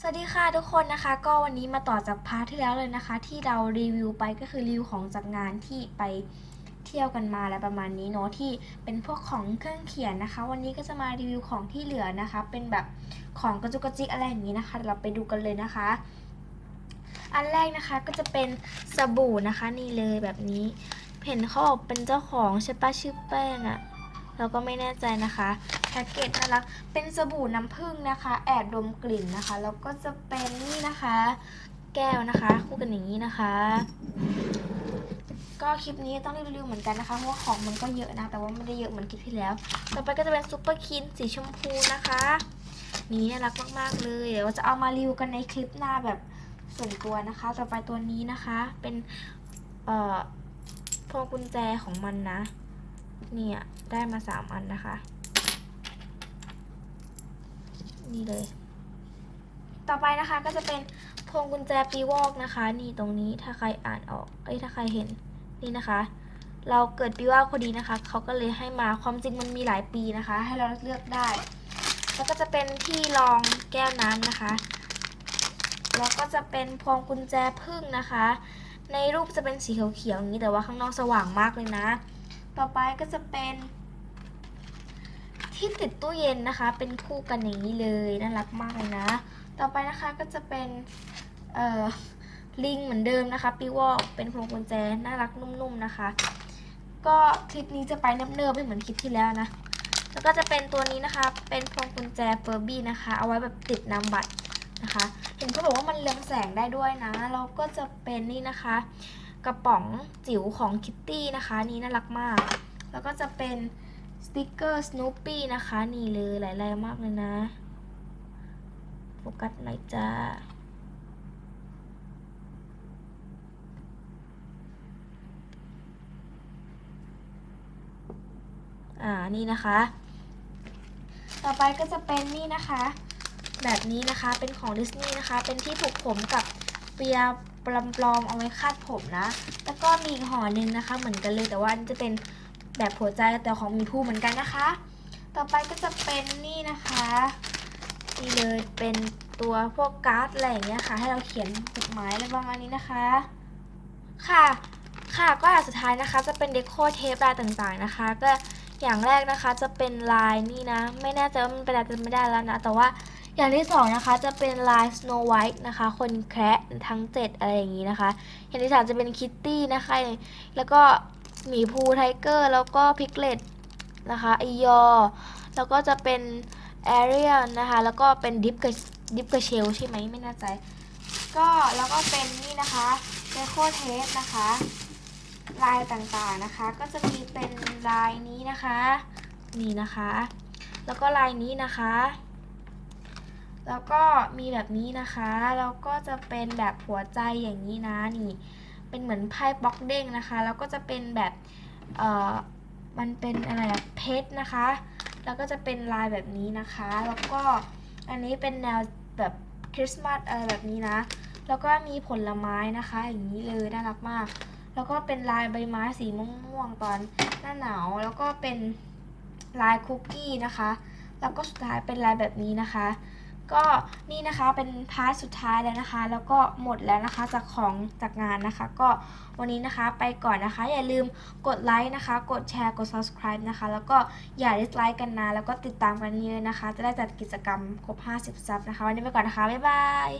สวัสดีค่ะทุกคนนะคะ ก็วันนี้มาต่อจากพาร์ทที่แล้วเลยนะคะ ที่เรารีวิวไปก็คือรีวิวของจากงานที่ไปเที่ยวกันมาอะประมาณนี้เนาะที่เป็นพวกของเครื่องเขียนนะคะ วันนี้ก็จะมารีวิวของที่เหลือนะคะ เป็นแบบของกระจุกกระจิกอะไรอย่างนี้นะคะเดี๋ยวเราไปดูกันเลยนะคะ อันแรกนะคะก็จะเป็นสบู่นะคะนี่เลยแบบนี้เห็นเขาบอกเป็นเจ้าของใช่ปะชื่อแป้งอะ เราก็ไม่แน่ใจนะคะแพ็กเกจน่ารักเป็นสบู่น้ำผึ้งนะคะ แอบดมกลิ่นนะคะ แล้วก็จะเป็นนี่นะคะ แก้วนะคะ คู่กันอย่างนี้นะคะ ก็คลิปนี้ต้องรีวิวเหมือนกันนะคะเพราะว่าของมันก็เยอะนะ แต่ว่าไม่ได้เยอะเหมือนคลิปที่แล้ว ต่อไปก็จะเป็นซุปเปอร์คินสีชมพูนะคะ นี่น่ารักมากๆเลยเดี๋ยวจะเอามารีวิวกันในคลิปหน้าแบบส่วนตัวนะคะ ต่อไปตัวนี้นะคะเป็นเอ่อพวงกุญแจของมันนะ เนี่ยได้มาสามอันนะคะ นี่เลย ต่อไปนะคะก็จะเป็นพวงกุญแจปีวอกนะคะ นี่ตรงนี้ถ้าใครอ่านออกเอ้ยถ้าใครเห็นนี่นะคะ เราเกิดปีวอกพอดีนะคะเขาก็เลยให้มาความจริงมันมีหลายปีนะคะ ให้เราเลือกได้ แล้วก็จะเป็นที่รองแก้วน้ำนะคะแล้วก็จะเป็นพวงกุญแจพึ่งนะคะ ในรูปจะเป็นสีเขียวๆอย่างนี้แต่ว่าข้างนอกสว่างมากเลยนะ ต่อไปก็จะเป็นที่ติดตู้เย็นนะคะ เป็นคู่กันอย่างนี้เลยน่ารักมากเลยนะ ต่อไปนะคะก็จะเป็นเอ่อลิงเหมือนเดิมนะคะปีวอกเป็นพวงกุญแจน่ารักนุ่มๆนะคะ ก็คลิปนี้จะไปเนิบๆไม่เหมือนคลิปที่แล้วนะ แล้วก็จะเป็นตัวนี้นะคะ เป็นพวงกุญแจเฟอร์บี้นะคะ เอาไว้แบบติดนามบัตรนะคะ เห็นเขาบอกว่ามันเรืองแสงได้ด้วยนะแล้วก็จะเป็นนี่นะคะ กระป๋องจิ๋วของคิตตี้นะคะนี่น่ารักมาก แล้วก็จะเป็นสติกเกอร์สโนปี้นะคะนี่เลยหลายลายมากเลยนะ โฟกัสหน่อยจ้าอ่านี่นะคะ ต่อไปก็จะเป็นนี่นะคะ แบบนี้นะคะเป็นของดิสนีย์นะคะ เป็นที่ผูกผมกับ เปียปลอมๆเอาไว้คาดผมนะ แล้วก็มีอีกห่อหนึ่งนะคะ เหมือนกันเลยแต่ว่าจะเป็นแบบหัวใจแต่ของมีผู้เหมือนกันนะคะ ต่อไปก็จะเป็นนี่นะคะนี่เลยเป็นตัวพวกการ์ดอะไรอย่างเงี้ยค่ะ ให้เราเขียนจดหมายอะไรประมาณนี้นะคะ ค่ะ ค่ะก็อันสุดท้ายนะคะ จะเป็นเดโคเทปลายต่างๆนะคะ ก็อย่างแรกนะคะจะเป็นลายนี่นะ ไม่แน่ใจว่ามันเป็นอะไรจะไม่ได้แล้วนะ แต่ว่า อย่างที่สองนะคะจะเป็นลาย Snow White นะคะ คนแคระทั้ง 7 อะไรอย่างนี้นะคะ อย่างที่สามจะเป็นคิตตี้นะคะ แล้วก็หมีภูไทเกอร์ แล้วก็พิกเลตนะคะไอยอ แล้วก็จะเป็นแอเรียลนะคะ แล้วก็เป็นดิฟกับดิฟกับเชลใช่ไหมไม่แน่ใจ ก็แล้วก็เป็นนี่นะคะเดโคเทปนะคะ ลายต่างๆนะคะ ก็จะมีเป็นลายนี้นะคะ นี่นะคะ แล้วก็ลายนี้นะคะ แล้วก็มีแบบนี้นะคะ แล้วก็จะเป็นแบบหัวใจอย่างนี้นะนี่ เป็นเหมือนไพ่บล็อกเด้งนะคะ แล้วก็จะเป็นแบบ เอ่อ มันเป็นอะไรอะเพชรนะคะ แล้วก็จะเป็นลายแบบนี้นะคะ แล้วก็อันนี้เป็นแนวแบบคริสต์มาสอะไรแบบนี้นะ แล้วก็มีผลไม้นะคะ อย่างนี้เลยน่ารักมาก แล้วก็เป็นลายใบไม้สีม่วงๆตอนหน้าหนาว แล้วก็เป็นลายคุกกี้นะคะ แล้วก็สุดท้ายเป็นลายแบบนี้นะคะ ก็นี่นะคะเป็นพาร์ทสุดท้ายแล้วนะคะ แล้วก็หมดแล้วนะคะจากของจากงานนะคะ ก็วันนี้นะคะไปก่อนนะคะ อย่าลืมกดไลค์นะคะ กดแชร์กด subscribe นะคะ แล้วก็อย่าดิสไลค์กันนะ แล้วก็ติดตามกันเยอะนะคะ จะได้จัดกิจกรรมครบ 50 ซับนะคะ วันนี้ไปก่อนนะคะ บ๊ายบาย